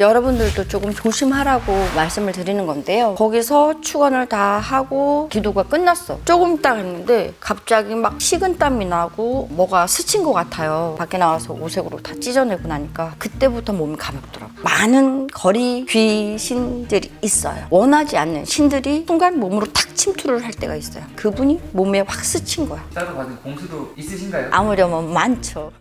여러분들도 조금 조심하라고 말씀을 드리는 건데요. 거기서 축원을 다 하고 기도가 끝났어. 조금 있다 했는데 갑자기 막 식은땀이 나고 뭐가 스친 것 같아요. 밖에 나와서 오색으로 다 찢어내고 나니까 그때부터 몸이 가볍더라고. 많은 거리 귀신들이 있어요. 원하지 않는 신들이 순간 몸으로 탁 침투를 할 때가 있어요. 그분이 몸에 확 스친 거야. 따로 받은 공수도 있으신가요? 아무려면 많죠.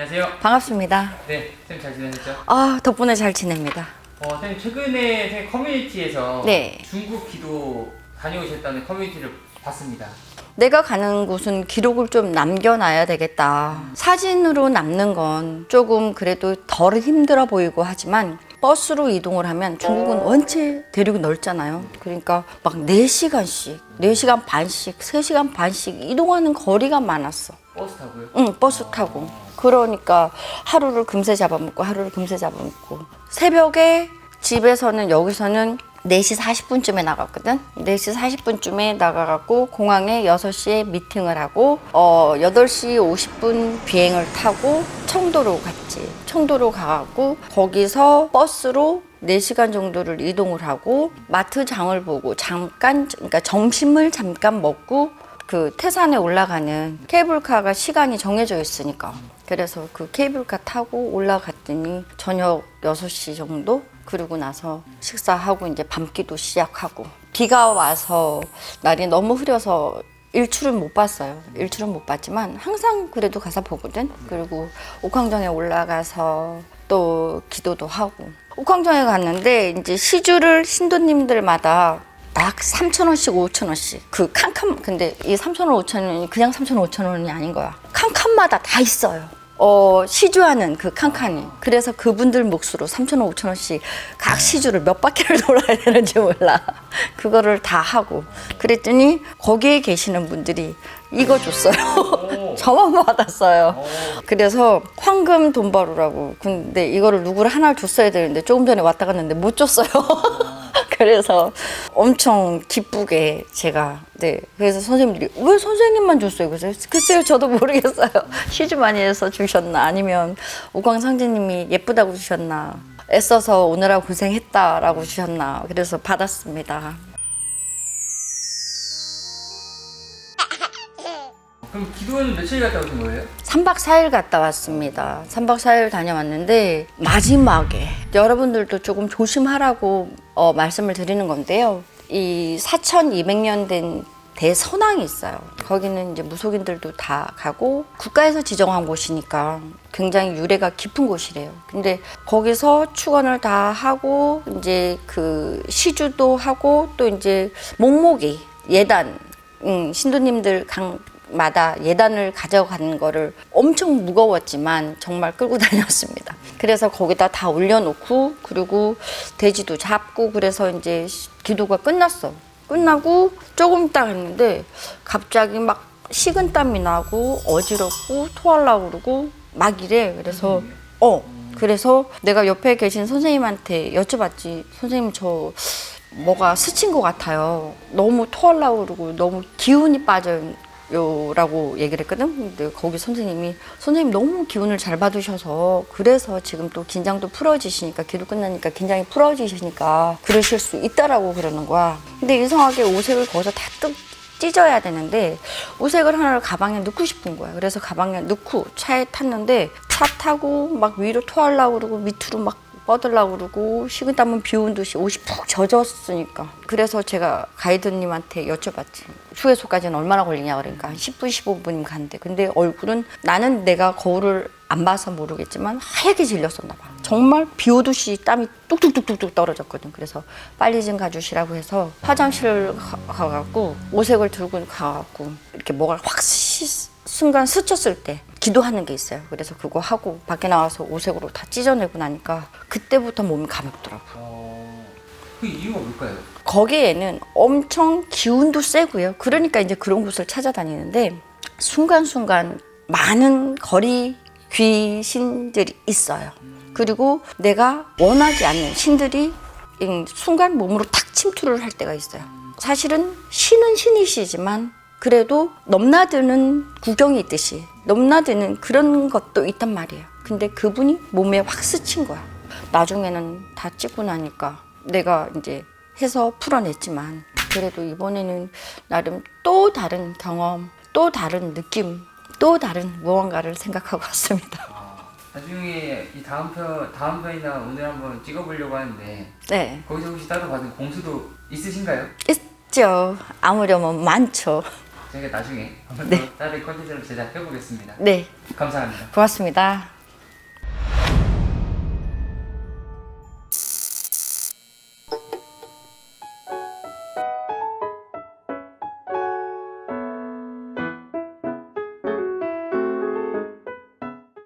안녕하세요. 반갑습니다. 네, 선생님 잘 지내셨죠? 아, 덕분에 잘 지냅니다. 어, 선생님 최근에 선생님 커뮤니티에서 네. 중국 기도 다녀오셨다는 커뮤니티를 봤습니다. 내가 가는 곳은 기록을 좀 남겨놔야 되겠다. 사진으로 남는 건 조금 그래도 덜 힘들어 보이고 하지만 버스로 이동을 하면 중국은 원체 대륙이 넓잖아요. 그러니까 막 4시간씩, 4시간 반씩, 3시간 반씩 이동하는 거리가 많았어. 버스 타고요? 응, 버스 타고. 그러니까 하루를 금세 잡아먹고 하루를 금세 잡아먹고. 새벽에 집에서는 여기서는 4시 40분쯤에 나갔거든. 4시 40분쯤에 나가갖고 공항에 6시에 미팅을 하고 어 8시 50분 비행을 타고 청도로 갔지. 청도로 가갖고 거기서 버스로 4시간 정도를 이동을 하고 마트 장을 보고 잠깐 그러니까 점심을 잠깐 먹고 그 태산에 올라가는 케이블카가 시간이 정해져 있으니까 그래서 그 케이블카 타고 올라갔더니 저녁 6시 정도 그러고 나서 식사하고 이제 밤기도 시작하고 비가 와서 날이 너무 흐려서 일출은 못 봤어요. 일출은 못 봤지만 항상 그래도 가서 보거든. 그리고 옥황정에 올라가서 또 기도도 하고 옥황정에 갔는데 이제 시주를 신도님들마다 딱 3,000원씩 5,000원씩. 그 칸칸 근데 이 3,000원 5,000원이 그냥 3,000원 5,000원이 아닌 거야. 칸칸마다 다 있어요. 어 시주하는 그 칸칸이. 그래서 그분들 몫으로 3,000원 5,000원씩 각 시주를 몇 바퀴를 돌아야 되는지 몰라. 그거를 다 하고. 그랬더니 거기에 계시는 분들이 이거 줬어요. 저만 받았어요. 그래서 황금 돈바루라고. 근데 이거를 누구를 하나를 줬어야 되는데 조금 전에 왔다 갔는데 못 줬어요 그래서 엄청 기쁘게 제가 네. 그래서 선생님들이 왜 선생님만 줬어요? 그래서 글쎄요 저도 모르겠어요. 시주 많이 해서 주셨나? 아니면 우광상제님이 예쁘다고 주셨나? 애써서 오느라 고생했다라고 주셨나? 그래서 받았습니다. 그럼 기도는 며칠 갔다 오신 거예요? 3박 4일 갔다 왔습니다. 3박 4일 다녀왔는데 마지막에 여러분들도 조금 조심하라고 어, 말씀을 드리는 건데요. 이 4,200년 된 대선왕이 있어요. 거기는 이제 무속인들도 다 가고 국가에서 지정한 곳이니까 굉장히 유래가 깊은 곳이래요. 근데 거기서 축원을 다 하고 이제 그 시주도 하고 또 이제 몽목이 예단 음, 신도님들 강 마다 예단을 가져가는 거를 엄청 무거웠지만 정말 끌고 다녔습니다. 그래서 거기다 다 올려놓고 그리고 돼지도 잡고 그래서 이제 시- 기도가 끝났어. 끝나고 조금 있다 했는데 갑자기 막 식은 땀이 나고 어지럽고 토하려고 그러고 막 이래. 그래서 어 그래서 내가 옆에 계신 선생님한테 여쭤봤지. 선생님 저 뭐가 스친 것 같아요. 너무 토하려고 그러고 너무 기운이 빠져 요. 라고 얘기를 했거든. 근데 거기 선생님이 선생님 너무 기운을 잘 받으셔서 그래서 지금 또 긴장도 풀어지시니까 기도 끝나니까 긴장이 풀어지시니까 그러실 수 있다라고 그러는 거야. 근데 이상하게 오색을 거기서 다 뜯, 찢어야 되는데 오색을 하나를 가방에 넣고 싶은 거야. 그래서 가방에 넣고 차에 탔는데 차 타고 막 위로 토하려고 그러고 밑으로 막 뻗으려고 그러고 식은땀은 비 온 듯이 옷이 푹 젖었으니까. 그래서 제가 가이드님한테 여쭤봤지. 휴게소까지는 얼마나 걸리냐 그러니까 한 10분 15분이면 간대. 근데 얼굴은 나는 내가 거울을 안 봐서 모르겠지만 하얗게 질렸었나 봐. 정말 비 오듯이 땀이 뚝뚝뚝뚝뚝 떨어졌거든. 그래서 빨리 좀 가주시라고 해서 화장실을 가- 가갖고 오색을 들고 가갖고 이렇게 뭐가 확 시- 순간 스쳤을 때 기도하는 게 있어요. 그래서 그거 하고 밖에 나와서 오색으로 다 찢어내고 나니까 그때부터 몸이 가볍더라고. 어... 그 이유가 뭘까요? 거기에는 엄청 기운도 세고요. 그러니까 이제 그런 곳을 찾아다니는데 순간순간 많은 거리 귀신들이 있어요. 그리고 내가 원하지 않는 신들이 이 순간 몸으로 탁 침투를 할 때가 있어요. 사실은 신은 신이시지만 그래도 넘나드는 구경이 있듯이 넘나드는 그런 것도 있단 말이에요. 근데 그분이 몸에 확 스친 거야. 나중에는 다 찍고 나니까 내가 이제 해서 풀어냈지만 그래도 이번에는 나름 또 다른 경험, 또 다른 느낌, 또 다른 무언가를 생각하고 왔습니다. 아, 나중에 이 다음 편 다음 편이나 오늘 한번 찍어보려고 하는데 네, 거기서 혹시 따로 받은 공수도 있으신가요? 있죠. 아무려면 많죠. 저희가 나중에 한번 네. 더 다른 컨텐츠를 제작해 보겠습니다. 네, 감사합니다. 고맙습니다.